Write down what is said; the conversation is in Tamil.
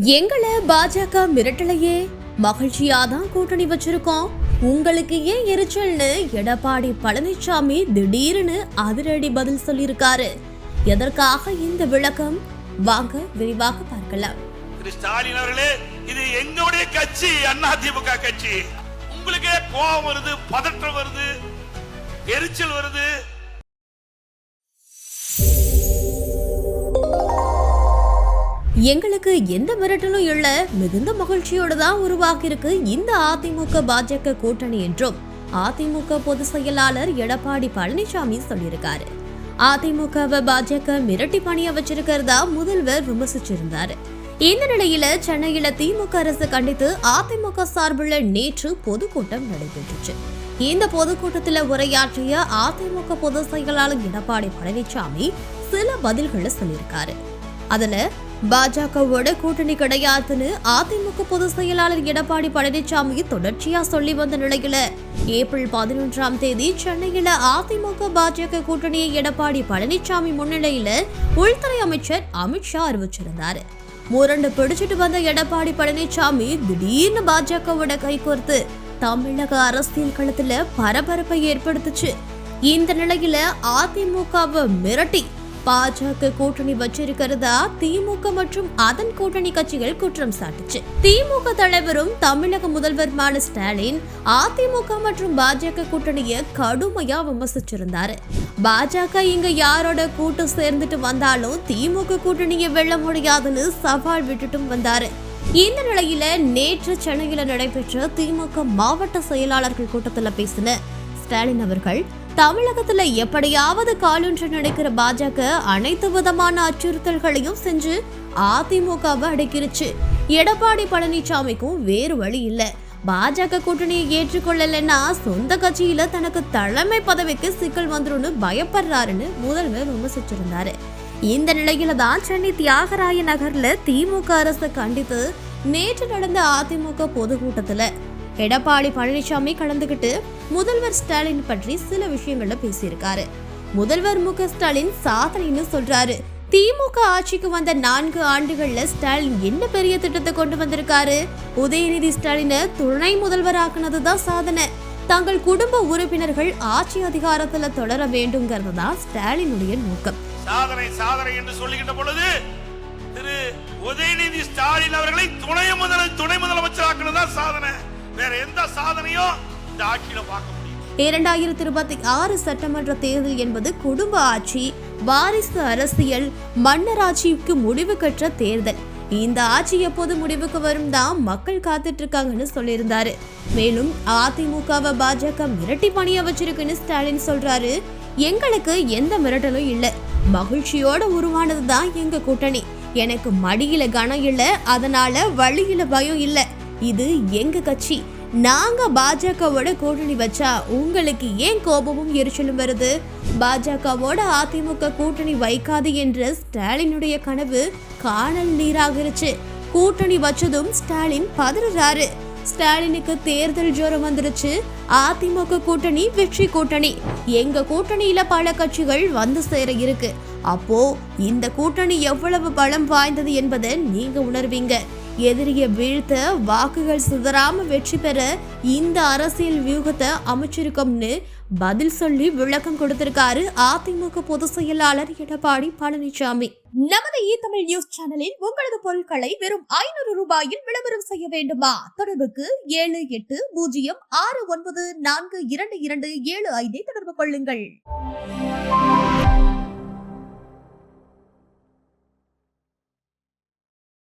எங்களை பாஜக மிரட்டலையே? மகிழ்ச்சியாதான் கூட்டணி வச்சிருக்கோம். உங்களுக்கு ஏன் எரிச்சல்னு எடப்பாடி பழனிசாமி திடீர்னு அதிரடி பதில் சொல்லியிருக்காரு. எதற்காக இந்த விளக்கம்? வாங்க விரிவாக பார்க்கலாம். ஸ்டாலின் அவர்களே இது எங்களுடைய கட்சி அதிமுக கட்சி. உங்களுக்கே கோபம் வருது பதற்றம் வருது எரிச்சல் வருது. எங்களுக்கு எந்த மிரட்டலும் இல்லை. மிகுந்த மகிழ்ச்சியோடு தான் உருவாகியிருக்கு இந்த அதிமுக பாஜக கூட்டணி என்றும் அதிமுக பொதுச் செயலாளர் எடப்பாடி பழனிசாமி சொல்லியிருக்காரு. அதிமுகவை பாஜக மிரட்டி பணிய வச்சிருக்கிறதா முதல்வர் விமர்சிச்சிருந்தாரு. இந்த நிலையில சென்னையில திமுக அரசு கண்டித்து அதிமுக சார்பில் நேற்று பொதுக்கூட்டம் நடைபெற்றுச்சு. இந்த பொதுக்கூட்டத்தில் உரையாற்றிய அதிமுக பொதுச் செயலாளர் எடப்பாடி பழனிசாமி சில பதில்களை சொல்லியிருக்காரு. அதுல பாஜகவோட கூட்டணி கிடையாதுன்னு அதிமுக பொதுச் செயலாளர் எடப்பாடி பழனிசாமி தொடர்ச்சியா சொல்லி வந்த நிலையில ஏப்ரல் பதினொன்றாம் தேதி சென்னையில அதிமுக பாஜக கூட்டணியை எடப்பாடி பழனிசாமி முன்னிலையில உள்துறை அமைச்சர் அமித்ஷா அறிவிச்சிருந்தாரு. முரண்டு பிடிச்சிட்டு வந்த எடப்பாடி பழனிசாமி திடீர்னு பாஜகவோட கைகோர்த்து தமிழக அரசியல் களத்துல பரபரப்பை ஏற்படுத்துச்சு. இந்த நிலையில அதிமுகவை மிரட்டி பாஜக கூட்டணி வச்சிருக்கிறதா? திமுக மற்றும் அதன் கூட்டணி கட்சிகள் குற்றம் சாட்டுச்சு. திமுக தலைவரும் தமிழக முதல்வருமான ஸ்டாலின் அதிமுக மற்றும் பாஜக கூட்டணியை கடுமையா விமர்சிச்சிருந்தாரு. பாஜக இங்க யாரோட கூட்டம் சேர்ந்துட்டு வந்தாலும் திமுக கூட்டணியை வெல்ல முடியாதுன்னு சவால் விட்டுட்டும் வந்தாரு. இந்த நிலையில நேற்று சென்னையில நடைபெற்ற திமுக மாவட்ட செயலாளர்கள் கூட்டத்துல பேசின ஸ்டாலின் அவர்கள் தமிழகத்துல எப்படியாவது காலொன்று நடக்கிற பாஜக அனைத்து விதமான அச்சுறுத்தல்களையும் செஞ்சு அதிமுகவை அடக்கிருச்சு. எடப்பாடி பழனிசாமிக்கும் வேறு வழி இல்லை. பாஜக கூட்டணியை ஏற்றுக்கொள்ளலைன்னா சொந்த கட்சியில தனக்கு தலைமை பதவிக்கு சிக்கல் வந்துரும்னு பயப்படுறாருன்னு முதல்வர் விமர்சிச்சிருந்தாரு. இந்த நிலையில தான் சென்னை தியாகராய நகர்ல திமுக அரசு கண்டித்து நேற்று நடந்த அதிமுக பொதுக்கூட்டத்துல எடப்பாடி பழனிசாமி கலந்துகிட்டு முதல்வர் ஸ்டாலின் பற்றி சில விஷயங்கள்ல பேசியிருக்காரு. முதல்வர் மு ஸ்டாலின் சாதனைன்னு சொல்றாரு. திமுக ஆட்சிக்கு வந்த நான்கு ஆண்டுகள்ல ஸ்டாலின் என்ன பெரிய திட்டத்தை கொண்டு வந்திருக்காரு? உதயநிதி ஸ்டாலினை துணை முதல்வராக்குனது தான் சாதனை. தங்கள் குடும்ப உறுப்பினர்கள் ஆட்சி அதிகாரத்துல தொடர வேண்டும்ங்கிறது தான் ஸ்டாலினுடைய நோக்கம். சாதனை சாதனை என்று சொல்லுகின்ற பொழுது திரு உதயநிதி ஸ்டாலின் அவர்களை துணை முதல் துணை முதலமைச்சராக்குனதா சாதனை. வேற எந்த சாதனையும் இந்த ஆட்சியில பார்க்க முடியும் இரண்டாயிரத்தி இருபத்தி ஆறு சட்டமன்ற தேர்தல் என்பது குடும்ப ஆட்சி வாரிசு அரசியல் மன்னராட்சிக்கு முடிவு கற்ற தேர்தல். இந்த ஆட்சி எப்போது முடிவுக்கு வரும் தான் மக்கள் காத்துட்டு இருக்காங்கன்னு சொல்லியிருந்தாரு. மேலும் அதிமுகவை பாஜக மிரட்டி பணிய வச்சிருக்குன்னு ஸ்டாலின் சொல்றாரு. எங்களுக்கு எந்த மிரட்டலும் இல்ல. மகிழ்ச்சியோட உருவானது தான் எங்க கூட்டணி. எனக்கு மடியில கனம் இல்ல அதனால வழியில பயம் இல்லை. இது எங்க கட்சி? நாங்க பாஜகவோட கூட்டணி வச்சா உங்களுக்கு ஏன் கோபமும் எரிச்சலும் வருது? பாஜகவோட அதிமுக கூட்டணி வைக்காது என்ற ஸ்டாலினுடைய கனவு காணல் நீராகிருச்சு. கூட்டணி வச்சதும் ஸ்டாலின் பதறாரு. ஸ்டாலினுக்கு தேர்தல் ஜோரம் வந்துருச்சு. அதிமுக கூட்டணி வெற்றி கூட்டணி. எங்க கூட்டணியில பல கட்சிகள் வந்து சேர இருக்கு. அப்போ இந்த கூட்டணி எவ்வளவு பலம் வாய்ந்தது என்பதை நீங்க உணர்வீங்க. எதிரியை வீழ்த்த வாக்குகள் சிதறாம வெற்றி பெற இந்த அரசியல் வியூகத்தை அமைச்சிருக்கோம்னு பதில் சொல்லி விளக்கம் கொடுத்திருக்காரு அதிமுக பொதுச் செயலாளர் எடப்பாடி பழனிசாமி. நமது இ தமிழ் நியூஸ் சேனலில் உங்களது பொருட்களை வெறும் ஐநூறு ரூபாயில் விளம்பரம் செய்ய வேண்டுமா? தொடர்புக்கு ஏழு எட்டு பூஜ்ஜியம் ஆறு ஒன்பது நான்கு இரண்டு இரண்டு ஏழு ஐந்தை தொடர்பு கொள்ளுங்கள்.